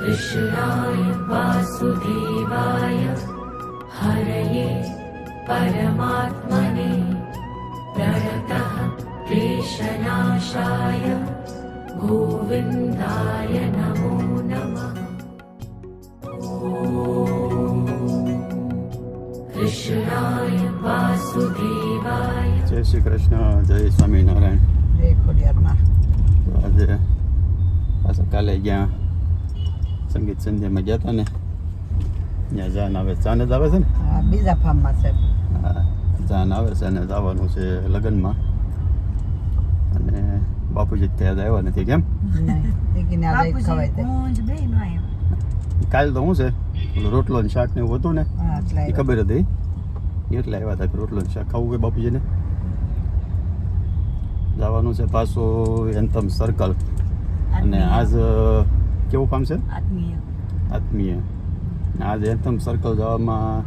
कृष्णाय वासुदेवाय हरये परमात्मने प्रणतः क्लेशनाशाय गोविन्दाय नमो नमः कृष्णाय वासुदेवाय જય શ્રી કૃષ્ણ જય સ્વામિનારાયણ જય ખોડિયારમાં તો આજે પાછા કાલે ગયા સંગીત સંધ્યામાં ગયા હતા ને. ત્યાં જાન આવે જાન જ આવે છે ને? બીજા ફાર્મમાં છે. હા જાન આવે છે અને જવાનું છે લગ્નમાં. અને બાપુજી ત્યાં જ આવ્યા નથી કેમ? નહીં દીકરીને આ લઈ ખવાય તે. કાલ તો શું છે? રોટલો ને શાક ને એવું હતું ને? એ ખબર હતી. એટલે આવ્યા હતા કે રોટલો ને શાક ખાવું હોય બાપુજીને? જવાનું છે પાછું એન્થમ સર્કલ અને આજ કેવું કામ છે? આત્મીય. આત્મીય. આજે આજ સર્કલ જવામાં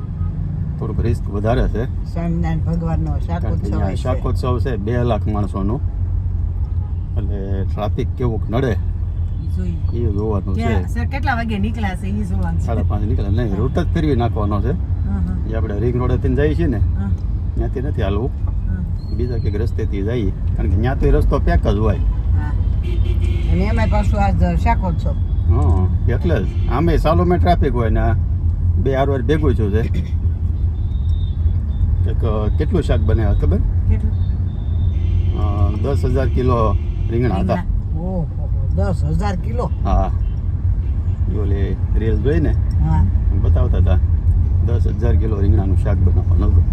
થોડુંક રિસ્ક વધારે છે. સ્વામિનારાયણ ભગવાનનો શાકોત્સવ છે. શાકોત્સવ છે બે લાખ માણસોનું. એટલે ટ્રાફિક કેવું નડે એ જોવાનું છે. કેટલા વાગે નીકળ્યા છે એ જોવાનું સાડા પાંચ નીકળે નહીં રૂટ જ ફેરવી નાખવાનો છે. એ આપણે રિંગ રોડેથી જઈએ છીએ ને ત્યાંથી નથી હાલવું. બીજા કંઈક રસ્તેથી જઈએ. કારણ કે ત્યાં તો એ રસ્તો પેક જ હોય. અને પાછું આ શાકોત્સવ. હા એટલે જ. આમે સાલોમાં ટ્રાફિક હોય ને બે આર વાર ભેગું છું છે. એક કેટલું શાક બને ખબર? દસ હજાર કિલો રીંગણા હતા. દસ હજાર કિલો? હા. ઓલી રીલ જોઈ ને. હા. બતાવતા હતા. દસ હજાર કિલો રીંગણાનું શાક બનાવવાનું હતું.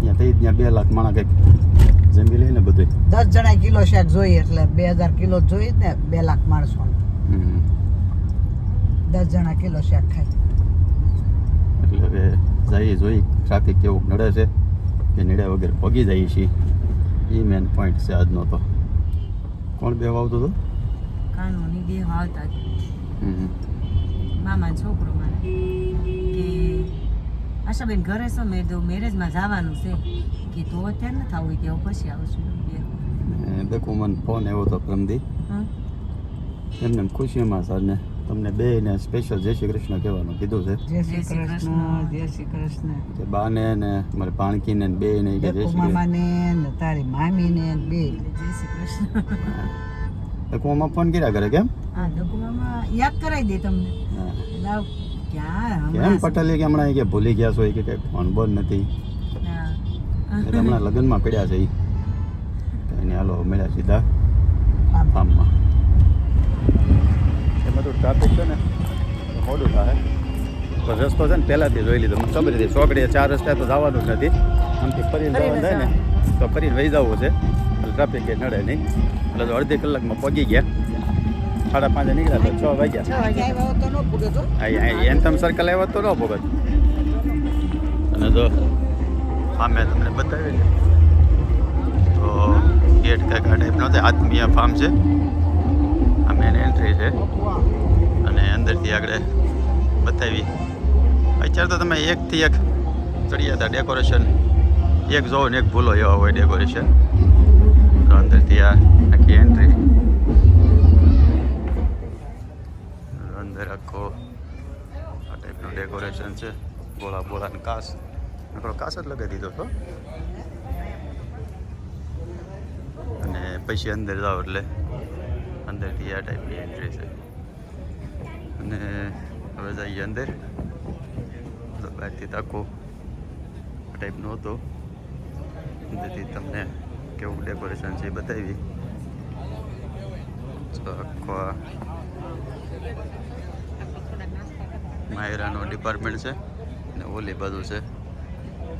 ત્યાં થઈ ત્યાં બે લાખ માણા કંઈક જમી લઈને બધે. દસ જણા કિલો શાક જોઈએ એટલે બે હજાર કિલો જોઈએ ને બે લાખ માણસો. દસ જણા કિલો શાક ખાય. એટલે હવે જઈએ જોઈ ટ્રાફિક કેવું નડે છે કે નડ્યા વગેરે પગી જઈએ છીએ. એ મેન પોઈન્ટ છે આજનો તો. કોણ બે આવતું હતું? કાનોની બે વાવતા. મામા છોકરો મારે. આશાબેન ઘરે છો મેં તો મેરેજમાં જવાનું છે. કે તો અત્યારે નથી આવું કે હું પછી આવશું બે. અને મને ફોન એવો હતો પ્રમદી. હં? એમને એમ ખુશીમાં સરને તમને બે ને સ્પેશિયલ જય શ્રી કૃષ્ણ કહેવાનું કીધું છે. જય શ્રી કૃષ્ણ. જય શ્રી કૃષ્ણ. કે બાને ને મારે પાણકીને ને બે ને કે જય શ્રી કૃષ્ણ. મામાને ને તારી મામીને ને બે. જય શ્રી કૃષ્ણ. દકુમા ફોન કર્યા કરે કેમ? હા ડોકુમામાં યાદ કરાવી દે તમને. લાવ. કેમ પટેલે કે હમણાં એ કે ભૂલી ગયા છો એ કે કંઈ ફોન બોન નથી? હમણાં લગ્નમાં પડ્યા છે એને હાલો મળ્યા સીધા આમ. ફાર્મમાં એમાં તો ટ્રાફિક છે ને મોડું થાય. તો રસ્તો છે ને પહેલાંથી જોઈ લીધો. મને ખબર હતી ચોકડીએ ચાર રસ્તા તો જવાનું જ નથી. આમથી ફરીને ફરીને જવાનું થાય ને તો ફરીને વહી જવું છે. એટલે ટ્રાફિક કંઈ નડે નહીં. એટલે તો અડધી કલાકમાં પગી ગયા. સાડા પાંચે નીકળ્યા તો છ વાગ્યા. એન્થમ સર્કલ આવ્યો તો ન ભગત અને જો હા મેં તમને બતાવી તો ગેટ કંઈક આ ટાઈપનો છે આત્મીય ફાર્મ છે. આ મેન એન્ટ્રી છે. અને અંદરથી આગળ બતાવી. અત્યારે તો તમે એકથી એક ચડ્યા હતા ડેકોરેશન એક જોવો ને એક ભૂલો એવા હોય ડેકોરેશન તો અંદરથી આ આખી એન્ટ્રી આખો આ ટાઈપનું ડેકોરેશન છે. ગોળા બોળા કાસ. આપણો કાસ જ લગાવી દીધો હતો. અને પછી અંદર જાઓ એટલે અંદરથી આ ટાઈપની એન્ટ્રી છે. અને હવે જઈએ અંદર. બહારથી તાકો આ ટાઈપનું હતું. અંદરથી તમને કેવું ડેકોરેશન છે એ બતાવી. આખો માયરાનો ડિપાર્ટમેન્ટ છે અને ઓલી બાજુ છે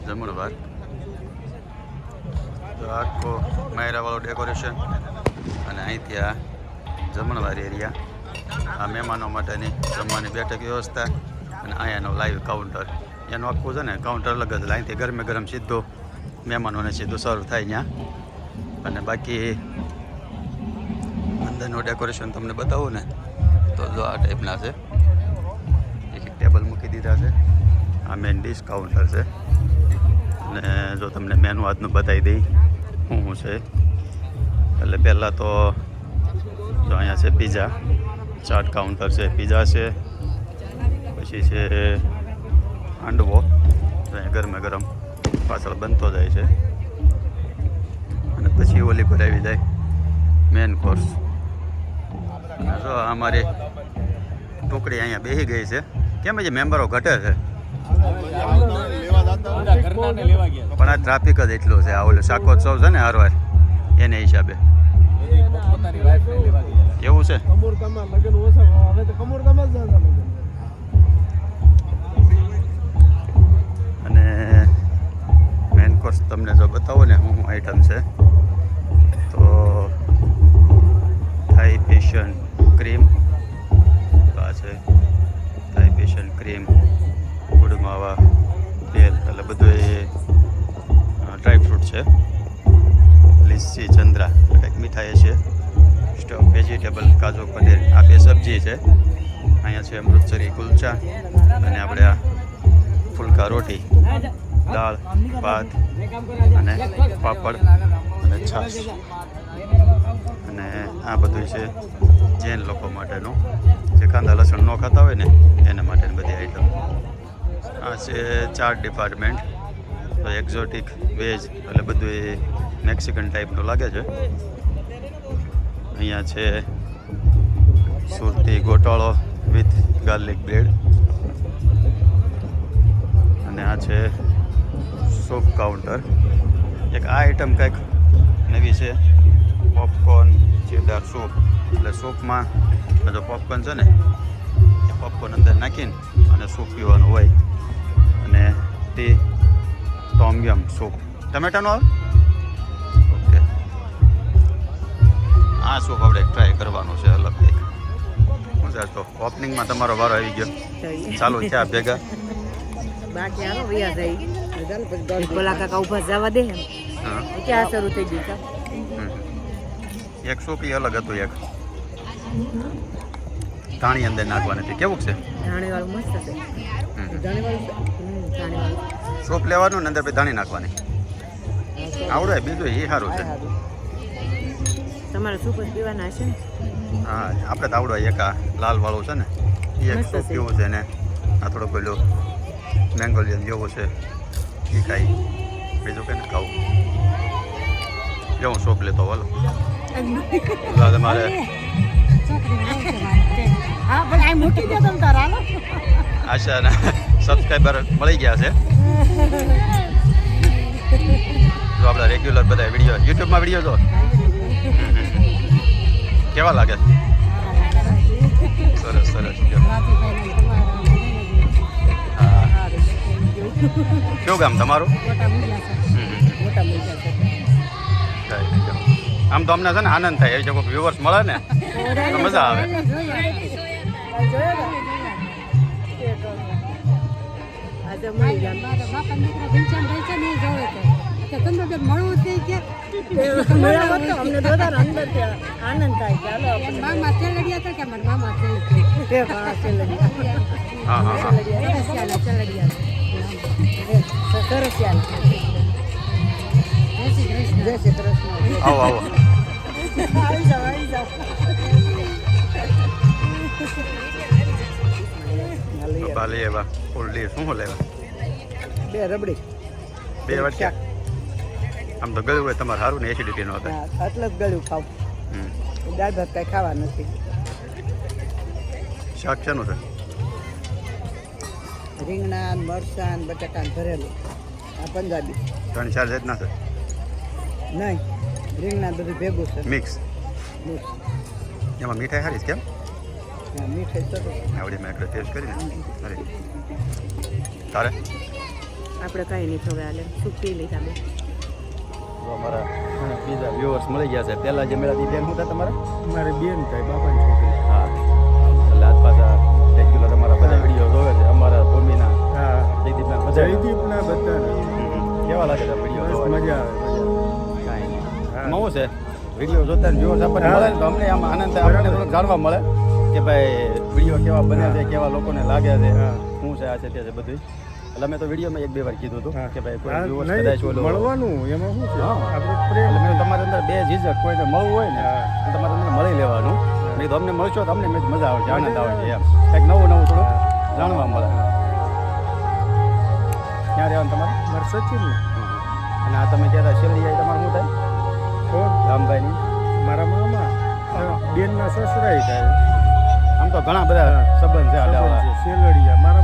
જમણવાર. તો આખો માયરાવાળો ડેકોરેશન અને અહીંથી આ જમણવાર એરિયા આ મહેમાનો માટેની જમવાની બેઠક વ્યવસ્થા અને અહીંયાનો લાઈવ કાઉન્ટર એનું આખું છે ને કાઉન્ટર અલગ જ અહીંથી ગરમે ગરમ સીધો મહેમાનોને સીધું સર્વ થાય ત્યાં. અને બાકી અંદરનું ડેકોરેશન તમને બતાવું ને, તો જો આ ટાઈપના છે. ટેબલ મૂકી દીધા છે. આ મેન ડિશ કાઉન્ટર છે. અને જો તમને મેનુ આજનું બતાવી દઈ શું શું છે. એટલે પહેલાં તો જો અહીંયા છે પીઝા ચાટ કાઉન્ટર છે પીઝા છે, પછી છે હાંડવો. ગરમે ગરમ પાછળ બનતો જાય છે. અને પછી ઓલી પર આવી જાય મેન કોર્સ જો અમારી ટુકડી અહીંયા બેસી ગઈ છે. કેમ છે મેમ્બરો ઘટે છે? પણ આ ટ્રાફિક જ એટલો છે, આ ઓલો શાકોત્સવ છે ને હરવાર એને હિસાબે. એવું છે? અને મેન કોર્સ તમને જો બતાવો ને શું આઈટમ છે, તો થાઈ પેશન ક્રીમ આ પેશન ક્રીમ ગુડ માવા, તેલ, એટલે બધું એ ડ્રાય ફ્રૂટ છે. લીસી, ચંદ્રા કંઈક મીઠાઈ છે સ્ટફ વેજીટેબલ કાજુ, પનીર, આ બે સબ્જી છે. અહીંયા છે અમૃતસરી કુલચા અને આપણે આ ફુલકા રોટી, દાળ, ભાત અને પાપડ અને છાશ. અને આ બધું છે જૈન લોકો માટેનું. જે કાંદા લસણ ન ખાતા હોય ને, એના માટેની બધી આઈટમ આ છે ચાટ ડિપાર્ટમેન્ટ એક્ઝોટિક વેજ એટલે બધું મેક્સિકન ટાઈપનું લાગે છે. અહીંયા છે સુરતી ગોટાળો વિથ ગાર્લિક બ્રેડ અને આ છે સૂપ કાઉન્ટર એક આ આઈટમ કંઈક નવી છે. પોપકોર્ન ચેડાર સૂપ એટલે સૂપમાં બધો પોપકોર્ન છે ને એ પોપકોર્ન અંદર નાખીને અને સૂપ પીવાનું હોય. અને તે ટોમયમ સૂપ ટમેટાનો આવે? ઓકે આ સૂપ આપણે ટ્રાય કરવાનું છે અલગ કંઈક શું છે તો ઓપનિંગમાં તમારો વારો આવી ગયો. ચાલુ થયા ભેગા. બાકી આનો વ્યાજ આવી પેલા કાકા ઊભા જવા દે. એમ ક્યાં શરૂ થઈ ગયું કા હમ. એક સૂપ અલગ હતું એક. ધાણી અંદર નાખવાની હતી. કેવું છે? સોપ મસ્ત છે. લેવાનું ને અંદર પછી ધાણી નાખવાની. આવડે બીજું એ સારું છે. તમારે સૂપ જ પીવાના હશે ને? હા આપણે તો આવડો એક આ લાલ વાળું છે ને એ એક સૂપ છે. પીવું છે ને આ થોડો પેલો મેંગોલિયન જેવો છે એ ખાઈ. બીજું કંઈ ખાવું. જો હું સૂપ લેતો હાલો તમારે હા પણ આ મૂકી દો તમ તારા હાલો. આશાના સબસ્ક્રાઈબર મળી ગયા છે. જો આપણા રેગ્યુલર બધા વીડિયો યુટ્યુબમાં વીડિયો જો કેવા લાગે? સરસ સરસ કયું ગામ તમારું? હમ, આમ તો અમને છે ને આનંદ થાય એવી જો વ્યુઅર્સ મળે ને તો મજા આવે. હા. હા હા. જય શ્રી કૃષ્ણ આવો આવો આવ્યા. ફૂલડી શું લેવા બે રબડી. બે વાટક્યા આમ તો ગળ્યું હોય તમારે સારું ને એસિડિટી નો થાય. એટલે જ ગળ્યું ખાવ. દાળ ભાત કાંઈ ખાવા નથી. શાક શેનું છે? રીંગણા મરચાં બટાકા ભરેલું. આ પંજાબી. ત્રણ ચાર જાતના છે. નહીં રીંગણા ને બધું ભેગું છે. Mix mix. એમાં મીઠાઈ સારી છે કેમ? હા, મીઠાઈ તો આવડી મેં એકડે ટેસ્ટ કરીને અરે તારે? આપણે કઈ નહીં થવે હાલે. શું પી લીધા મેં તો અમારા બીજા વ્યુઅર્સ મળી ગયા છે. પહેલાં જે મેળા બેન શું તમારે? મારી બેન થાય બાપાની છોકરી. હા. એટલે આજ પાછા રેગ્યુલર અમારા બધા વીડિયો જોવે છે. અમારા ભૂમિના હા. જયદીપના બધા જયદીપના બધાને. કેવા લાગે છે વીડિયો બસ જોવા મજા આવે મજા કાંઈ નહીં શું છે. વીડિયો જોતા ને વ્યુઅર્સ આપણને મળે તો અમને આમાં આનંદ થાય. આપણને થોડુંક જાણવા મળે કે ભાઈ વીડિયો કેવા બને છે કેવા લોકોને લાગે છે. શું છે આ છે તે છે બધું એટલે મેં તો વિડીયોમાં એક બે વાર કીધું હતું કે ભાઈ કોઈ હા, કદાચ ઓલો મળવાનું એમાં શું છે. આપણે એટલે પ્રેમ મેં તમારી અંદર બે ઝીઝક કોઈને મળવું હોય ને તમારે અંદર મળી લેવાનું. મેં તો અમને મળશો તો અમને મેં મજા આવે છે આનંદ આવે છે એમ. કંઈક નવું નવું થોડું જાણવા મળે. ક્યાં રહેવાનું તમારે? મારે સચિન અને આ તમે કહેતા શેરડી આવી તમારે શું થાય? કોણ રામભાઈની. મારા મામા બેનના સસરાય થાય. આમ તો ઘણા બધા સંબંધ છે છે, મારા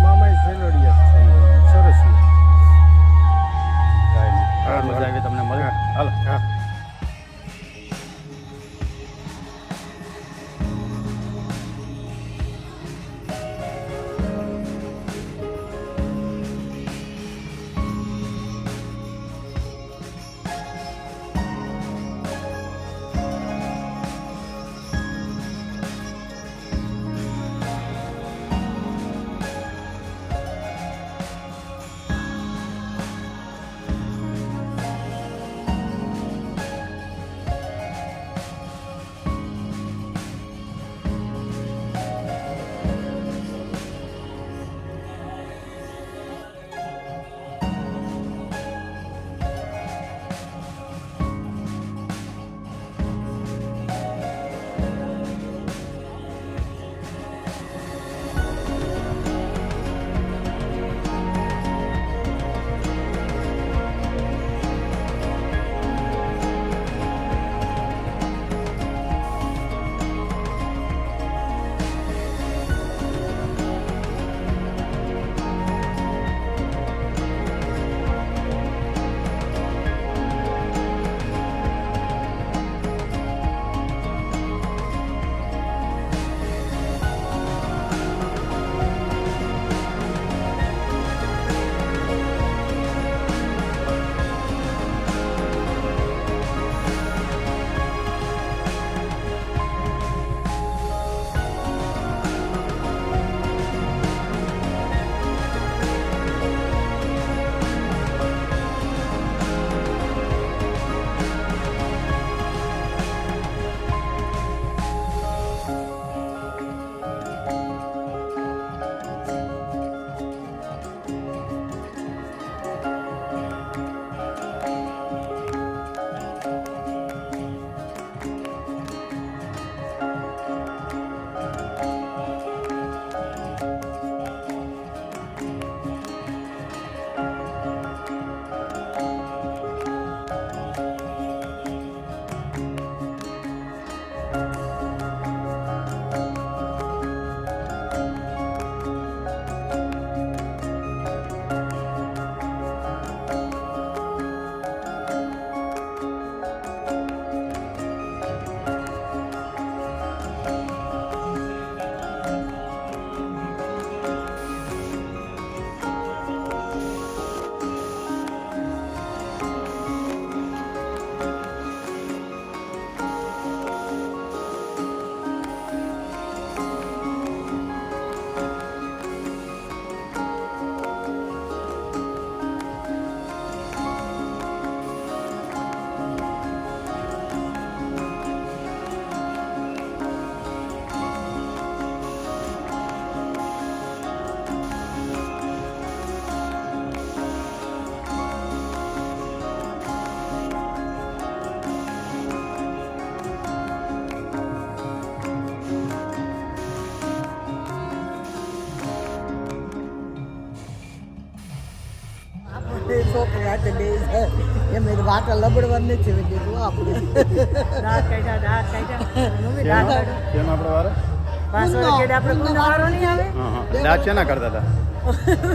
વારો? નહીં આવે? હા હા. દાંત છે ના કરતા હતા?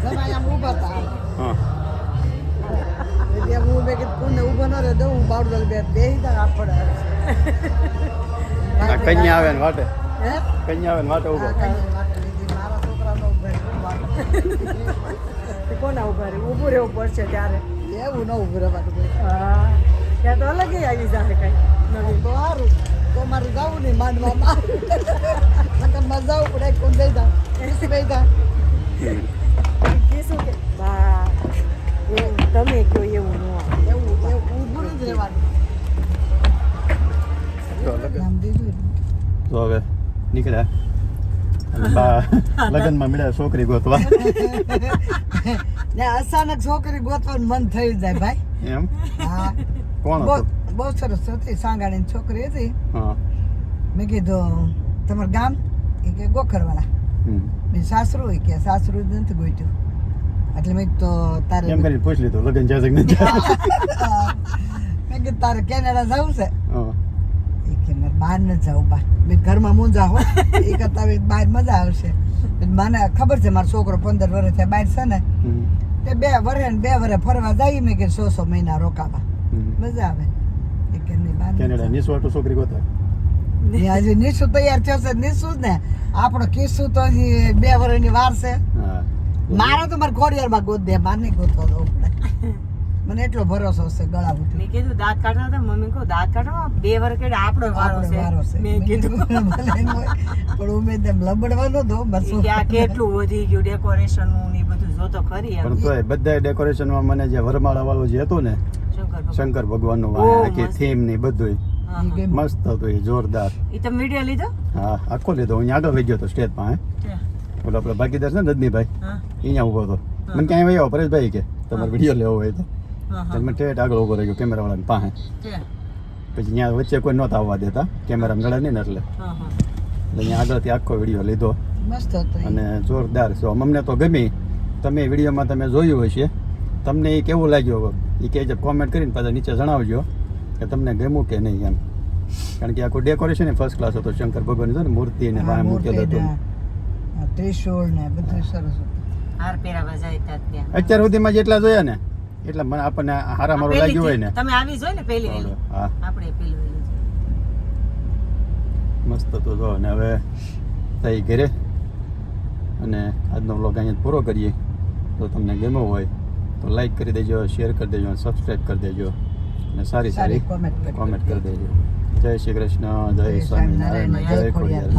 તમે આમ ઊભા હતા. હા. એટલે હું મેં કીધું કોને ઊભો ન રહે દઉં હું બાવડલ બે બે હિતા આપડે. કન્યા આવે ને વાટે. હે? કન્યા આવે ને વાટે લીધી. મારા છોકરાનો ઊભો કોના ઊભા રહે ઊભું રહેવું પડશે ત્યારે. એવું ન ઊભું રહેવાનું કોઈ હા ત્યાં તો અલગ આવી જશે કઈ નવી. તો સારું તો મારું જવું નહીં માંડવામાં. મારે જવું પડે કોણ દઈ દા એસી દઈ દા કીશું કે? બા એવું તમે કહો એવું ન આવે એવું એવું ઊભું જ રહેવાનું. જો. તો હવે નીકળ્યા. લગ્નમાં મળ્યા છોકરી ગોતવા. ને અચાનક છોકરી ગોતવાનું મન થઈ જાય ભાઈ. એમ? હા. કોણ બહુ સરસ હતી સાંગાણીની છોકરી હતી. મેં કીધું તમારું ગામ? એ કે ગોખરવાળા. મેં સાસરું? એ કે સાસરું જ નથી ગોઈટ્યું એટલે મેં તો તારે એમ કરીને પૂછ લીધું લગ્ન છે મેં કીધું તારે કેનેડા જવું છે? બહાર ન જવું બા. મેં ઘરમાં મૂંઝા હો. એ કરતા બહાર મજા આવશે. મને ખબર છે મારો છોકરો પંદર વર્ષ થયા બહાર છે ને. તે બે વર્ષે ને બે વર્ષે ફરવા જઈએ મેં કે સો સો મહિના રોકાવા. મજા આવે. એ કે નહીં બહાર કેનેડા જવું. નિસ્વાટો છોકરી ગોતા હજી નિશુ તૈયાર થયો છે નિશુ ને. આપણો કિસ્સુ તો હજી બે વર્ષની વાર છે. મારે તો મારે ખોડિયારમાં ગોત દે મારે નહીં ગોતવા દઉં મને એટલો ભરોસો છે ગળા ઉઠી મેં કીધું દાંત કાઢતા હતા મમ્મી કહું દાંત કાઢો બે વર્ષ આપણો વારો છે. મેં કીધું. પણ ઉમેદ એમ લબડવાનો દો બસ કે કેટલું વધી ગયું ડેકોરેશનનું બધું જોતો ખરી પણ તોય બધા ડેકોરેશનમાં મને જે વરમાળા વાળું જે હતું ને શંકર ભગવાન. નું મસ્ત. થીમ ને બધું. મસ્ત હતું એ જોરદાર. એ તમે વીડિયો લીધો? હા આખો લીધો. હું આગળ લઈ ગયો હતો સ્ટેજ પાસે ઓલો આપડે બાકીદાર છે ને રજનીભાઈ અહીંયા ઊભો હતો. મને ક્યાંય વહી આવો પરેશભાઈ કે તમારે વીડિયો લેવો હોય તો તો. મેં ઠેઠ આગળ ઊભો રહી ગયો કેમેરાવાળાની પાસે. પછી ત્યાં વચ્ચે કોઈ નહોતા આવવા દેતા કેમેરા નડે નહીં ને એટલે. હા હા. એટલે અહીંયા આગળથી આખો વીડિયો લીધો. મસ્ત હતો ઈ. અને જોરદાર છે. અમને તો ગમી. તમે વિડીયોમાં તમે જોયું હશે. તમને એ કેવું લાગ્યું એ કે જે કોમેન્ટ કરીને પાછા નીચે જણાવજો કે તમને ગમ્યું કે નહીં એમ. કારણ કે આખું ડેકોરેશન ફર્સ્ટ ક્લાસ હતો. શંકર ભગવાન છે ને મૂર્તિ ને હા, મૂકેલું મૂર્તિ હતું. ને, ને બધું સરસ હતું. હાર પહેરાવા જાય ત્યાં ત્યાં. અત્યાર સુધીમાં જેટલા જોયા ને એટલા મને આપણને હારા મારું લાગ્યું હોય ને. તમે આવી જોઈ ને પહેલી વહેલી હા. આપણે પહેલી વહેલી મસ્ત તો જો અને હવે થઈ ઘરે. અને આજનો વ્લોગ અહીંયા પૂરો કરીએ. તો તમને ગમ્યો હોય તો લાઈક કરી દેજો શેર કરી દેજો અને સબસ્ક્રાઈબ કરી દેજો. અને સારી સારી કોમેન્ટ કરી દેજો. જય શ્રી કૃષ્ણ જય સ્વામિનારાયણ જય ખોડિયાર